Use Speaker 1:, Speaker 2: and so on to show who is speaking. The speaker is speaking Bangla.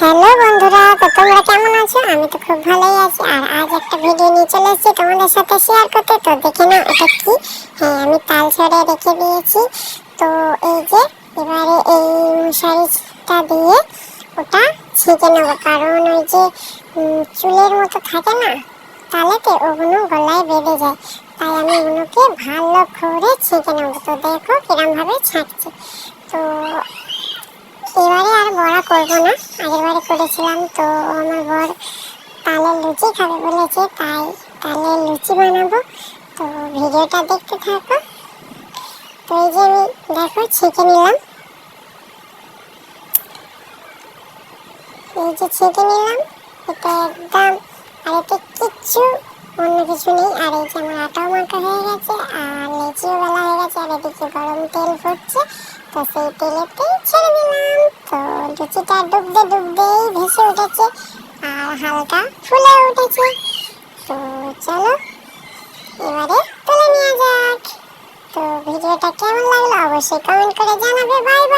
Speaker 1: হ্যালো বন্ধুরা, তো তোমরা কেমন আছো? আমি তো খুব ভালোই আছি। আর আজ একটা ভিডিও নিয়ে চলে এসেছি তোমাদের সাথে শেয়ার করতে। তো দেখে নাও, এটা কি? হ্যাঁ আমি তাল ছড়ে রেখে দিয়েছি। তো এই যে, এবারে এই মশারিটা দিয়ে ওটা ছেঁকে নেব। কারণ ওই যে চুলের মতো থাকে না, তালেতে ওগুলো গলায় বেঁধে যায়। তাই আমি ওগুলোকে ভালো করে ছেঁকে নেব। তো দেখো কিরম ভাবে ছাঁকছি। তো এবারে আর বড়া করব না। করেছিলাম, তো আমার বর তালের লুচি খাবে বলেছে, তাই তালের লুচি বানাবো। তো ভিডিওটা দেখতে থাকো। তো এই যে আমি দেখো, ছেঁকে নিলাম। এই যে ছেঁকে নিলাম, এটা একদম আর এতে কিচ্ছু অন্য কিছু নেই। আর এই যে আমার আটাও মাখা হয়ে গেছে, আর লেচিও বেলা হয়ে গেছে, আর এদিকে গরম তেল ফুটছে তো সেই তেলেতেই ছেড়ে দিলাম। তো লুচিটা ডুবতে ডুবতেই ভেসে উঠেছে আর হালকা ফুলে উঠেছে। তো চলো, এবারে তুলে নেওয়া যাক। তো ভিডিওটা কেমন লাগল অবশ্যই কমেন্ট করে জানাবে। Bye bye.